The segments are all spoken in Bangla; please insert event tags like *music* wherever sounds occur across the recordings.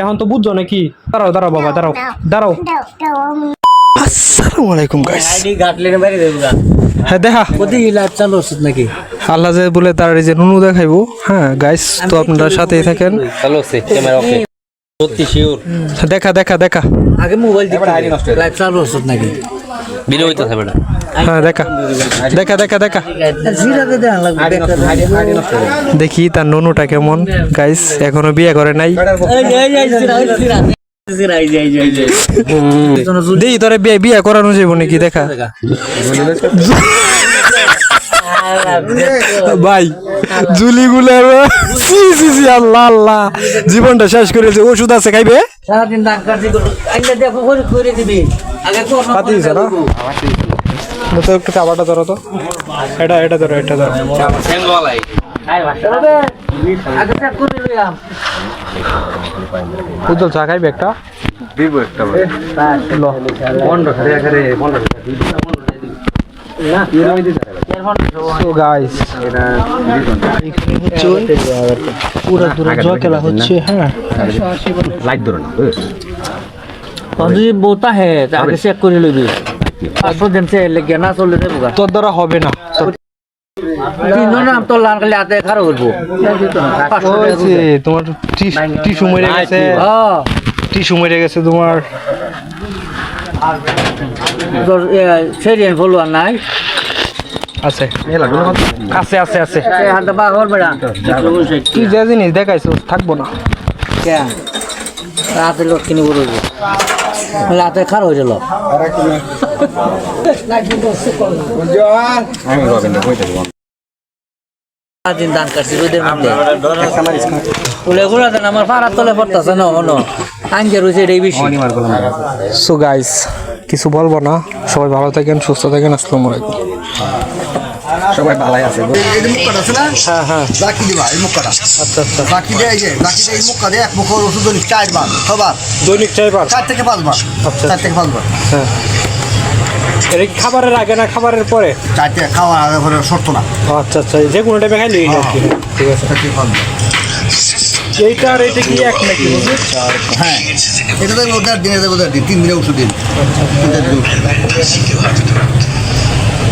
এখন তো বুঝছ নাকি? দাঁড়াও দাঁড়াও বাবা দাঁড়াও দাঁড়াও। আসসালামু আলাইকুম গাইস আইডি গাটলে বাইরে দেবো হ্যাঁ দেখা। প্রতি চালু ওষুধ নাকি? আল্লাহ যে বলে তার এই যে নুনু দেখাইবো। হ্যাঁ গাইস তো আপনারা সাথেই থাকেন। চালু হচ্ছে ক্যামেরা ওকে সত্যি শিওর দেখা দেখা দেখা। আগে মোবাইল দিতে লাইভ চালু ওষুধ নাকি? ভিডিও হইতে থাকবে না। হ্যাঁ দেখা। দেখা দেখা দেখা। দেখি তার ননুটা কেমন। গাইস এখনও বিয়ে করে নাই। দেই তোরে বিয়ে বিয়ে করানো যাব নাকি দেখা। *laughs* ভাই জুলি গুলে সি সি সি আল্লাহ আল্লাহ। জীবনটা শেষ করেছে ওষুধ আছে খাইবে? সারাদিন দেখো, করে- দিবি। আগে না? তো একটু খাবারটা ধরো তো। এটা এটা ধরো এটা ধরো। সেন্ডওয়ালাই তবে, আগে check করে লইলাম। উজ্জ্বল চা পুরো দূরে জল খেলা হচ্ছে হ্যাঁ। আর যদি বোতা হে আগে চেক করে লইবি। পাঁচশো দিন সে লেগে না চললে দেবো তোর দ্বারা হবে না। তিনজন নাম তো লাল খারাপ করব। তোমার টিস্যু মরে গেছে। টিস্যু মরে গেছে তোমার। নাই। আছে। আছে আছে আছে। এই হাতে বা হল বেড়া। তুই যে জিনিস দেখাইছো থাকব না। রাতে লোক কিনে বলব রাতে খারাপ হয়ে গেল দিন দান কাটছি ওদের মধ্যে। বলে এগুলো দেন আমার পাড়ার তলে পড়তেছে না অন আঙ্গে রয়েছে এটাই বেশি। সো গাইস কিছু বলব না। সবাই ভালো থাকেন সুস্থ থাকেন আসসালামু আলাইকুম। এই যে মুখটা আছে না? হ্যাঁ হ্যাঁ। জাকি দিবা এই মুখটা। আচ্ছা আচ্ছা। জাকি দিয়ে এই যে জাকি দিয়ে এই মুখটা দিয়ে এক মুখ ওষুধ দিলি চারবার ছবার। দৈনিক চার থেকে পাঁচবার আচ্ছা। চার থেকে পাঁচবার। হ্যাঁ। এটা কি খাবারের আগে না খাবারের পরে? চার থেকে খাওয়া আগে সরত না। আচ্ছা আচ্ছা। যে কোনো টাইমে খাইলে আর ঠিক আছে। এইটা আর এটা কি এক নাকি? হ্যাঁ। এটা তো ওদের দিনে দেবো দিন? তিন দিনে ওষুধ দিন।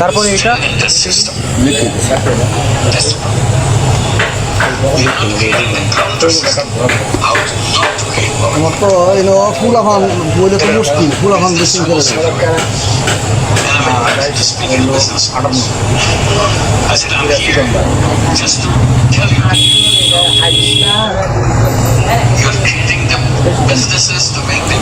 তারপরে এটা আমার তো এনো ফুলা ফান বইলে তো মুশকিল ফুলা ফান বেশি করে। দেয়। I said, I'm here just to tell you. You're treating the businesses to make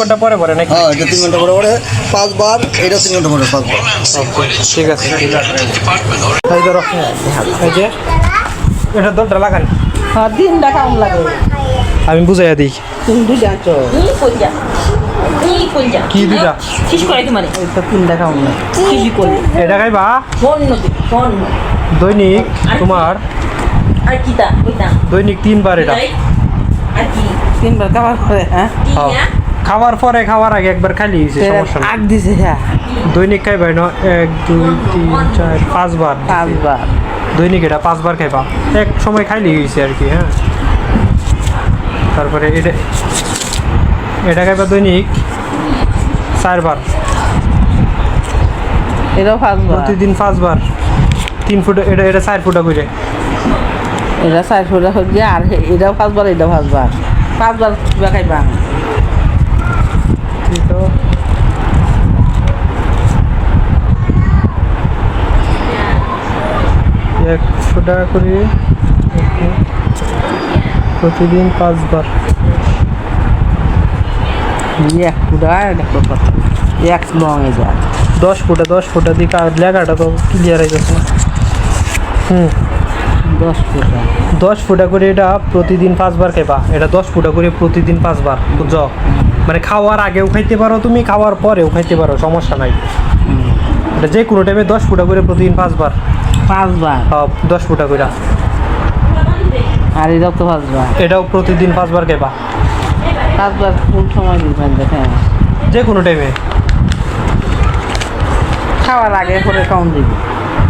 ঘণ্টা পরে পরে নাকি? হ্যাঁ এটা তিন ঘণ্টা পরে পরে পাঁচবার এটা তিন ঘণ্টা পরে পাঁচবার। ঠিক আছে ঠিক আছে। এই ধরো। এই যে এটা দরটা লাগান। দিন দেখা লাগে? আমি বুঝাইয়া দিই। তুমি যাচ্ছো ই কইয়া ই কইয়া কি দুইটা? শেষ করে কি মানে। এটা তিন দেখা না কি করলে এটা খাইবা? ফোন ফোন দৈনিক তোমার? আর কি দৈনিক তিনবার এটা। আর কি? তিনবার খাবার করে হ্যাঁ। হ্যাঁ। খাওয়ার পরে খাওয়ার আগে একবার খালি হয়েছে সমস্যা নেই। আগ দিছে হ্যাঁ। দৈনিক খাইবা না এক দুই তিন চার পাঁচবার পাঁচবার। দৈনিক এটা পাঁচবার খাইবা। এক সময় খাইলি হয়েছে আর কি হ্যাঁ। তারপরে এটা এটা খাইবা দৈনিক চারবার। এটাও পাঁচবার। প্রতিদিন পাঁচবার। তিন ফুট এটা এটা চার ফুটা করে। এটা চার ফুটা হচ্ছে আর এটাও পাঁচবার এটাও পাঁচবার। পাঁচবার কিবা খাইবা। তো। একশো টাকা করে প্রতিদিন পাঁচবার। এক ফুটা দেখো কত? এক লং এ যায়। দশ ফুটা দশ ফুটা দিয়ে কার লেখাটা তো ক্লিয়ার হয়ে না হুম। দশ ফুটা। দশ ফুটা করে এটা প্রতিদিন পাঁচবার খাইবা। এটা দশ ফুটা করে প্রতিদিন পাঁচবার বুঝছ? মানে খাওয়ার আগেও খাইতে পারো তুমি খাওয়ার পরেও খাইতে পারো সমস্যা নাই। এটা যে কোনো টাইমে দশ ফুটা করে প্রতিদিন পাঁচবার। পাঁচবার? হ্যাঁ, দশ ফুটা করে আর এই রক্ত পাঁচবার। এটাও প্রতিদিন পাঁচবার খাইবা। পাঁচবার কোন সময় দিবেন দেখেন যে কোনো টাইমে খাওয়ার আগে করে কম দিবি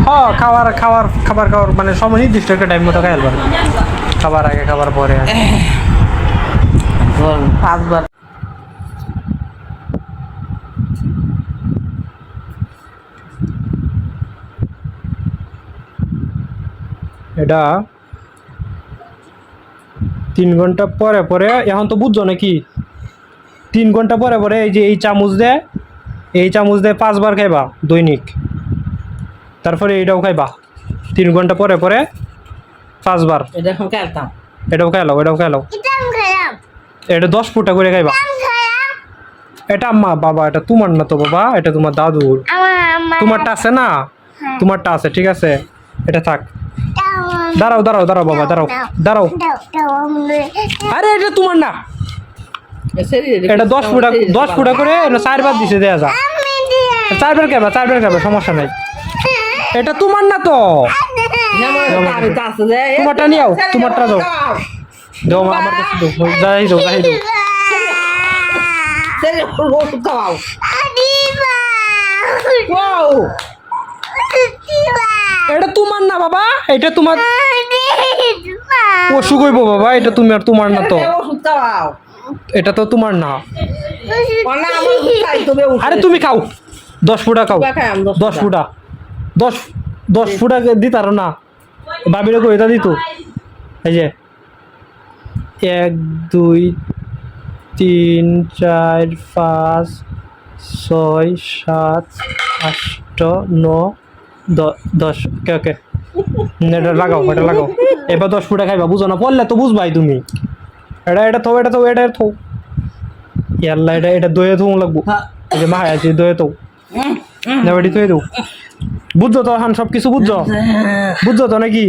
হ্যাঁ খাবার খাবার খাবার খাওয়ার মানে সময় নির্দিষ্ট একটা টাইম মতো খাইল পারো খাবার আগে খাবার পরে পাঁচবার এটা তিন ঘণ্টা পরে পরে এখন তো বুঝছ নাকি? তিন ঘণ্টা পরে পরে এই যে এই চামচ দেয় এই চামচ দিয়ে পাঁচবার খাইবা দৈনিক। তারপরে এইটাও খাইবা। তিন ঘণ্টা পরে পরে পাঁচবার। এটাও খাইলাও এটাও খাইলাও এটা দশ ফুটা করে খাইবা। এটা আম্মা বাবা এটা তোমার না তো বাবা এটা তোমার দাদুর। তোমারটা আছে না? তোমারটা আছে ঠিক আছে? এটা থাক। দাঁড়াও দাঁড়াও দাঁড়াও বাবা দাঁড়াও দাঁড়াও। আরে এটা তোমার না। এটা দশ ফুটা দশ ফুটা করে এটা চারবার দিছে দেয়া যা চারবার খাইবা চারবার খাইবা সমস্যা নাই। এটা তোমার না তো? তোমারটা নিও তোমারটা দাও। দাও। আমার কাছে দাও যাই দাও যাই দাও। এটা তোমার না বাবা। এটা তোমার অসুখ হইব বাবা। এটা তুমি আর তোমার না তো। এটা তো তোমার না। আরে তুমি খাও। দশ ফুটা খাও। দশ ফুটা। দশ দশ ফুটা দিত দিতার না। বাবিরে কইতা দিত এই যে। এক দুই তিন চার পাঁচ ছয় সাত আষ্ট ন দশ ওকে ওকে এটা লাগাও এটা লাগাও। এবার দশ ফুটা খাইবা, বুঝো না, পড়লে তো বুঝবাই তুমি। এটা এটা থো এটা থো এটা থো ইয়াল্লা, এটা এটা দয়ে থো লাগবো। যে মাহাই আছে দয়ে থো দেবাটি থয়ে দেও বুঝছ তো, এখন সব কিছু বুঝছ? বুঝছ তো নাকি?